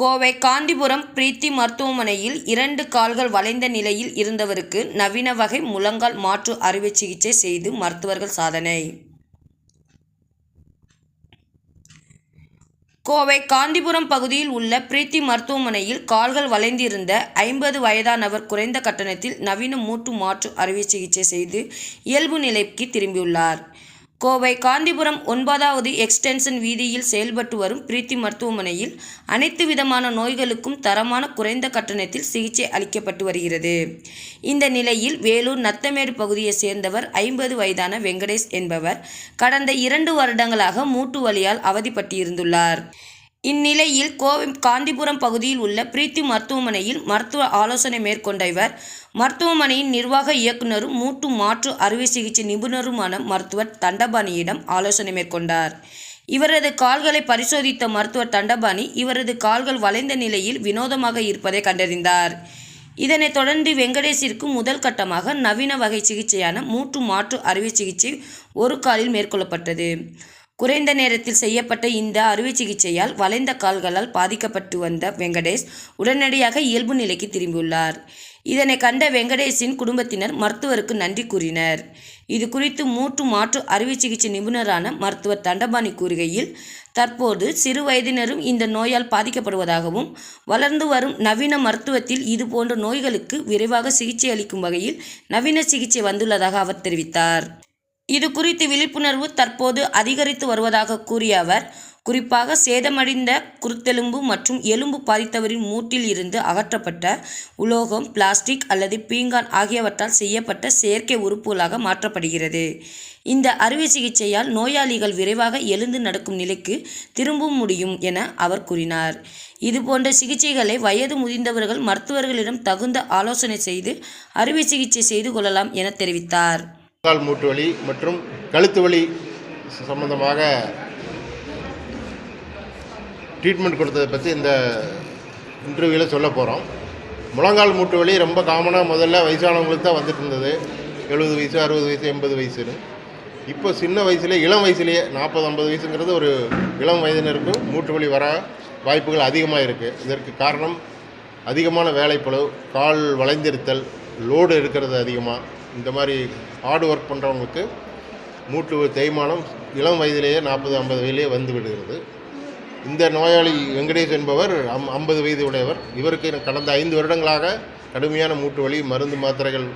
கோவை காந்திபுரம் பிரீத்தி மருத்துவமனையில் இரண்டு கால்கள் வளைந்த நிலையில் இருந்தவருக்கு நவீன வகை முழங்கால் மாற்று அறுவை சிகிச்சை செய்து மருத்துவர்கள் சாதனை. கோவை காந்திபுரம் பகுதியில் உள்ள பிரீத்தி மருத்துவமனையில் கால்கள் வளைந்திருந்த ஐம்பது வயதானவர் குறைந்த கட்டணத்தில் நவீன மூட்டு மாற்று அறுவை சிகிச்சை செய்து இயல்பு நிலைக்கு திரும்பியுள்ளார். கோவை காந்திபுரம் ஒன்பதாவது எக்ஸ்டென்ஷன் வீதியில் செயல்பட்டு வரும் பிரீத்தி மருத்துவமனையில் அனைத்து விதமான நோய்களுக்கும் தரமான குறைந்த கட்டணத்தில் சிகிச்சை அளிக்கப்பட்டு வருகிறது. இந்த நிலையில் வேலூர் நத்தமேடு பகுதியைச் சேர்ந்தவர் ஐம்பது வயதான வெங்கடேஷ் என்பவர் கடந்த இரண்டு வருடங்களாக மூட்டு வலியால் அவதிப்பட்டிருந்துள்ளார். இந்நிலையில் கோவை காந்திபுரம் பகுதியில் உள்ள பிரீத்தி மருத்துவமனையில் மருத்துவ ஆலோசனை மேற்கொண்ட இவர் மருத்துவமனையின் நிர்வாக இயக்குனரும் மூட்டு மாற்று அறுவை சிகிச்சை நிபுணருமான மருத்துவர் தண்டபாணியிடம் ஆலோசனை மேற்கொண்டார். இவரது கால்களை பரிசோதித்த மருத்துவர் தண்டபாணி இவரது கால்கள் வளைந்த நிலையில் வினோதமாக இருப்பதை கண்டறிந்தார். இதனைத் தொடர்ந்து வெங்கடேஷிற்கு முதல் கட்டமாக நவீன வகை சிகிச்சையான மூட்டு மாற்று அறுவை சிகிச்சை ஒரு காலில் மேற்கொள்ளப்பட்டது. குறைந்த நேரத்தில் செய்யப்பட்ட இந்த அறுவை சிகிச்சையால் வளைந்த கால்களால் பாதிக்கப்பட்டு வந்த வெங்கடேஷ் உடனடியாக இயல்பு நிலைக்கு திரும்பியுள்ளார். இதனை கண்ட வெங்கடேஷின் குடும்பத்தினர் மருத்துவருக்கு நன்றி கூறினர். இது குறித்து மூட்டு மாற்று அறுவை சிகிச்சை நிபுணரான மருத்துவர் தண்டபாணி கூறுகையில் தற்போது சிறு வயதினரும் இந்த நோயால் பாதிக்கப்படுவதாகவும் வளர்ந்து வரும் நவீன மருத்துவத்தில் இதுபோன்ற நோய்களுக்கு விரைவாக சிகிச்சை அளிக்கும் வகையில் நவீன சிகிச்சை வந்துள்ளதாக அவர் தெரிவித்தார். இது குறித்து விழிப்புணர்வு தற்போது அதிகரித்து வருவதாக கூறிய அவர் குறிப்பாக சேதமடைந்த குருத்தெலும்பு மற்றும் எலும்பு பாதித்தவரின் மூட்டில் இருந்து அகற்றப்பட்ட உலோகம் பிளாஸ்டிக் அல்லது பீங்கான் ஆகியவற்றால் செய்யப்பட்ட செயற்கை உறுப்புகளாக மாற்றப்படுகிறது. இந்த அறுவை சிகிச்சையால் நோயாளிகள் விரைவாக எழுந்து நடக்கும் நிலைக்கு திரும்ப முடியும் என அவர் கூறினார். இதுபோன்ற சிகிச்சைகளை வயது முதிர்ந்தவர்கள் மருத்துவர்களிடம் தகுந்த ஆலோசனை செய்து அறுவை சிகிச்சை செய்து கொள்ளலாம் என தெரிவித்தார். கால் மூட்டு வலி மற்றும் கழுத்து வலி சம்பந்தமாக ட்ரீட்மெண்ட் கொடுத்ததை பற்றி இந்த இன்டர்வியூவில் சொல்ல போகிறோம் முழங்கால் மூட்டு வலி ரொம்ப காமனாக முதல்ல வயசானவங்களுக்கு தான் வந்துட்டு இருந்தது. எழுபது வயசு அறுபது வயசு எண்பது வயசுன்னு. இப்போ சின்ன வயசுலேயே இளம் வயசுலேயே நாற்பது ஐம்பது வயசுங்கிறது ஒரு இளம் வயதினருக்கும் மூட்டு வலி வர வாய்ப்புகள் அதிகமாக இருக்குது இதற்கு காரணம் அதிகமான வேலைப்பளவு கால் வளைந்திருத்தல் லோடு இருக்கிறது அதிகமாக இந்த மாதிரி ஹார்ட் ஒர்க் பண்ணுறவங்களுக்கு மூட்டு தேய்மானம் இளம் வயதிலேயே நாற்பது ஐம்பது வயதிலேயே வந்து விடுகிறது. இந்த நோயாளி வெங்கடேஷ் என்பவர் அம் ஐம்பது வயது உடையவர். இவருக்கு கடந்த ஐந்து வருடங்களாக கடுமையான மூட்டு வலி மருந்து மாத்திரைகள்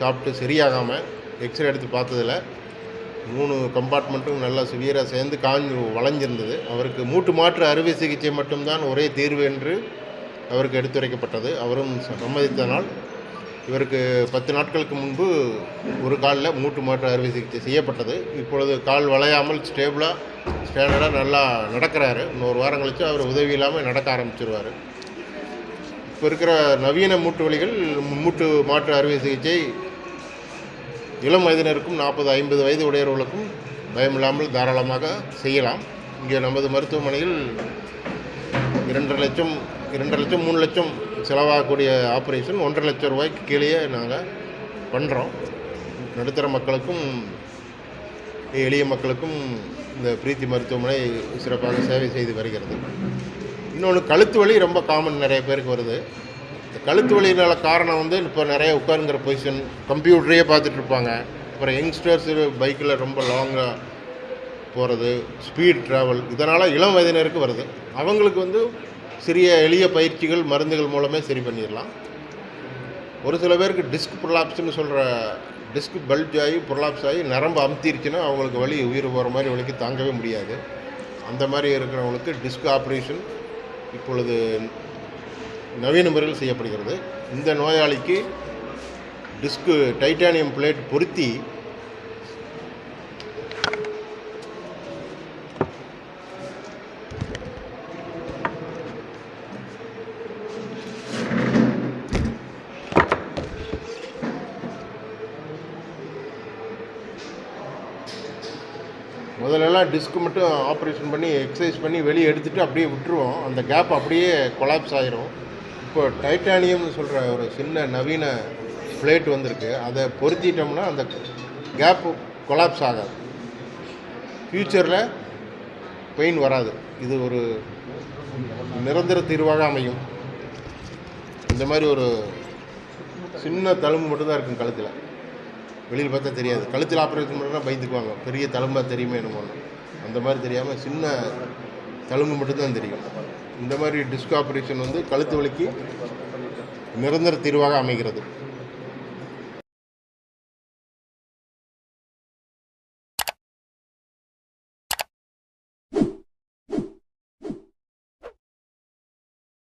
சாப்பிட்டு சரியாகாமல் எக்ஸ்ரே எடுத்து பார்த்ததில் மூணு கம்பார்ட்மெண்ட்டும் நல்லா சிவியராக சேர்ந்து காஞ்சு வளைஞ்சிருந்தது. அவருக்கு மூட்டு மாற்று அறுவை சிகிச்சை மட்டும்தான் ஒரே தீர்வு என்று அவருக்கு எடுத்துரைக்கப்பட்டது. அவரும் சம்மதித்தனால் இவருக்கு பத்து நாட்களுக்கு முன்பு ஒரு காலில் மூட்டு மாற்று அறுவை சிகிச்சை செய்யப்பட்டது. இப்பொழுது கால் வளையாமல் ஸ்டேபிளாக ஸ்டாண்டர்டாக நல்லா நடக்கிறாரு. இன்னொரு வாரம் கழித்து அவர் உதவி இல்லாமல் நடக்க ஆரம்பிச்சிருவார். இப்போ இருக்கிற நவீன மூட்டு வலிகள் மூட்டு மாற்று அறுவை சிகிச்சை இளம் வயதினருக்கும் நாற்பது ஐம்பது வயது உடையவர்களுக்கும் பயமில்லாமல் தாராளமாக செய்யலாம். இங்கே நமது மருத்துவமனையில் இரண்டரை லட்சம் இரண்டரை லட்சம் மூணு லட்சம் செலவாகக்கூடிய ஆப்ரேஷன் ஒன்றரை லட்சம் ரூபாய்க்கு கீழே நாங்கள் பண்ணுறோம் நடுத்தர மக்களுக்கும் எளிய மக்களுக்கும் இந்த பிரீத்தி மருத்துவமனை சிறப்பாக சேவை செய்து வருகிறது. இன்னொன்று கழுத்து வலி ரொம்ப காமன் நிறைய பேருக்கு வருது. இந்த கழுத்து வலியினால காரணம் வந்து இப்போ நிறைய உட்காருங்கிற பொசிஷன் கம்ப்யூட்டரையே பார்த்துட்ருப்பாங்க அப்புறம் யங்ஸ்டர்ஸ் பைக்கில் ரொம்ப லாங்காக போகிறது ஸ்பீட் ட்ராவல் இதனால் இளம் வயதினருக்கு வருது. அவங்களுக்கு வந்து சிறிய எளிய பயிற்சிகள் மருந்துகள் மூலமே சரி பண்ணிடலாம். ஒரு சில பேருக்கு டிஸ்க் ப்ரொலாப்ஸ்னு சொல்கிற டிஸ்க் பல்ஜ் ஆகி ப்ரொலாப்ஸ் ஆகி நரம்பு அமுத்திருச்சுன்னா அவங்களுக்கு வலி உயிர் போகிற மாதிரி வலிக்கு தாங்கவே முடியாது. அந்த மாதிரி இருக்கிறவங்களுக்கு டிஸ்க் ஆப்ரேஷன் இப்பொழுது நவீன முறையில் செய்யப்படுகிறது. இந்த நோயாளிக்கு டிஸ்க்கு டைட்டானியம் பிளேட் பொருத்தி முதல்லலாம் டிஸ்க் மட்டும் ஆப்ரேஷன் பண்ணி எக்ஸசைஸ் பண்ணி வெளியே எடுத்துகிட்டு அப்படியே விட்டுருவோம். அந்த கேப் அப்படியே கொலாப்ஸ் ஆயிரும். இப்போ டைட்டானியம்னு சொல்கிற ஒரு சின்ன நவீன பிளேட் வந்திருக்கு. அதை பொருத்திட்டோம்னா அந்த கேப் கொலாப்ஸ் ஆகாது. ஃப்யூச்சரில் பெயின் வராது. இது ஒரு நிரந்தர தீர்வாக அமையும். இந்த மாதிரி ஒரு சின்ன தழும்பு மட்டும்தான் இருக்கும் கழுத்தில். வெளியில் பார்த்தா தெரியாது. கழுத்தில் ஆப்ரேஷன் பண்ணால் பயந்துக்குவாங்க. பெரிய தழும்பாக தெரியுமே என்னமோன்னு அந்த மாதிரி தெரியாமல் சின்ன தழும்பு மட்டும்தான் தெரியும். இந்த மாதிரி டிஸ்க் ஆப்ரேஷன் வந்து கழுத்து வலிக்கு நிரந்தர தீர்வாக அமைகிறது.